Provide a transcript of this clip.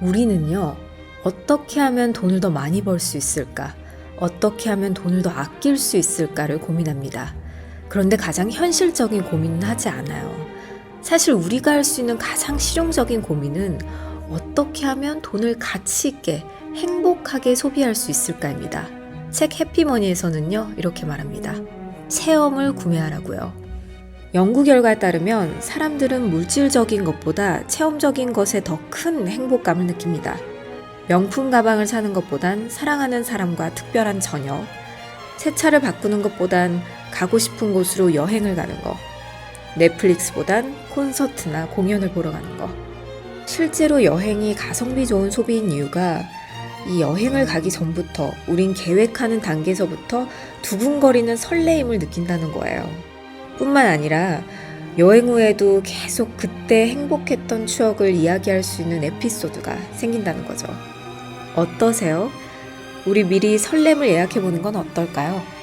우리는요, 어떻게 하면 돈을 더 많이 벌 수 있을까? 어떻게 하면 돈을 더 아낄 수 있을까를 고민합니다. 그런데 가장 현실적인 고민은 하지 않아요. 사실 우리가 할 수 있는 가장 실용적인 고민은 어떻게 하면 돈을 가치 있게 행복하게 소비할 수 있을까입니다. 책 해피머니에서는요, 이렇게 말합니다. 체험을 구매하라고요. 연구 결과에 따르면 사람들은 물질적인 것보다 체험적인 것에 더 큰 행복감을 느낍니다. 명품 가방을 사는 것보단 사랑하는 사람과 특별한 저녁, 새 차를 바꾸는 것보단 가고 싶은 곳으로 여행을 가는 것, 넷플릭스보단 콘서트나 공연을 보러 가는 것. 실제로 여행이 가성비 좋은 소비인 이유가 이 여행을 가기 전부터 우린 계획하는 단계에서부터 두근거리는 설레임을 느낀다는 거예요. 뿐만 아니라 여행 후에도 계속 그때 행복했던 추억을 이야기할 수 있는 에피소드가 생긴다는 거죠. 어떠세요? 우리 미리 설렘을 예약해보는 건 어떨까요?